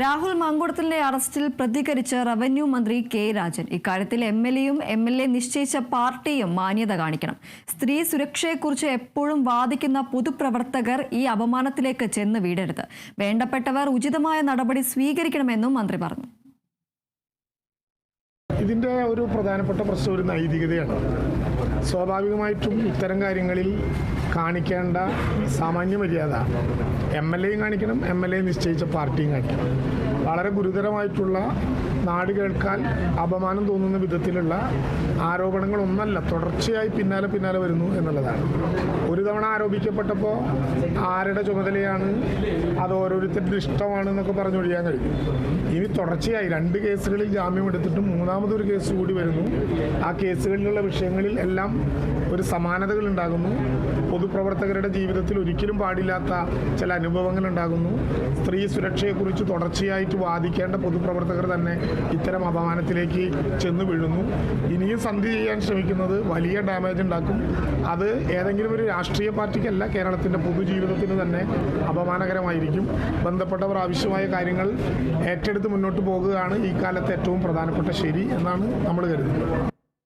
രാഹുൽ മാങ്കുടത്തിലെ അറസ്റ്റിൽ പ്രതികരിച്ച റവന്യൂ മന്ത്രി കെ രാജൻ. ഇക്കാര്യത്തിൽ എം എൽ എയും എം എൽ എ നിശ്ചയിച്ച പാർട്ടിയും മാന്യത കാണിക്കണം. സ്ത്രീ സുരക്ഷയെക്കുറിച്ച് എപ്പോഴും വാദിക്കുന്ന പൊതുപ്രവർത്തകർ ഈ അപമാനത്തിലേക്ക് ചെന്ന് വീടരുത് വേണ്ടപ്പെട്ടവർ ഉചിതമായ നടപടി സ്വീകരിക്കണമെന്നും മന്ത്രി പറഞ്ഞു. ഇതിന്റെ ഒരു പ്രധാനപ്പെട്ട പ്രശ്നം ഒരു നൈതികതയാണ്. സ്വാഭാവികമായിട്ടും ഇത്തരം കാര്യങ്ങളിൽ കാണിക്കേണ്ട സാമാന്യ മര്യാദ. എം എൽ എയും കാണിക്കണം എം എൽ എ നിശ്ചയിച്ച പാർട്ടിയും കാണിക്കണം. വളരെ ഗുരുതരമായിട്ടുള്ള നാട് കേൾക്കാൻ അപമാനം തോന്നുന്ന വിധത്തിലുള്ള ആരോപണങ്ങളൊന്നല്ല. തുടർച്ചയായി പിന്നാലെ പിന്നാലെ വരുന്നു എന്നുള്ളതാണ്. ഒരു തവണ ആരോപിക്കപ്പെട്ടപ്പോൾ ആരുടെ ചുമതലയാണ്? അത് ഓരോരുത്തരുടെ ഇഷ്ടമാണ് എന്നൊക്കെ പറഞ്ഞൊഴിയാൻ കഴിയും. ഇനി തുടർച്ചയായി രണ്ട് കേസുകളിൽ ജാമ്യം എടുത്തിട്ട് മൂന്നാമതൊരു കേസ് കൂടി വരുന്നു. ആ കേസുകളിലുള്ള വിഷയങ്ങളിൽ എല്ലാം ഒരു സമാനതകൾ ഉണ്ടാകുന്നു. പൊതുപ്രവർത്തകരുടെ ജീവിതത്തിൽ ഒരിക്കലും പാടില്ലാത്ത ചില അനുഭവങ്ങൾ ഉണ്ടാകുന്നു. സ്ത്രീ സുരക്ഷയെക്കുറിച്ച് തുടർച്ചയായിട്ട് വാദിക്കേണ്ട പൊതുപ്രവർത്തകർ തന്നെ ഇത്തരം അപമാനത്തിലേക്ക് ചെന്ന് വീഴുന്നു. ഇനിയും സന്ധി ചെയ്യാൻ ശ്രമിക്കുന്നത് വലിയ ഡാമേജ് ഉണ്ടാക്കും. അത് ഏതെങ്കിലും ഒരു രാഷ്ട്രീയ പാർട്ടിക്കല്ല കേരളത്തിന്റെ പൊതുജീവിതത്തിന് തന്നെ അപമാനകരമായിരിക്കും. ബന്ധപ്പെട്ടവർ ആവശ്യമായ കാര്യങ്ങൾ ഏറ്റെടുത്ത് മുന്നോട്ട് പോകുകയാണ് ഈ കാലത്ത് ഏറ്റവും പ്രധാനപ്പെട്ട ശരി എന്നാണ് നമ്മൾ കരുതുന്നത്.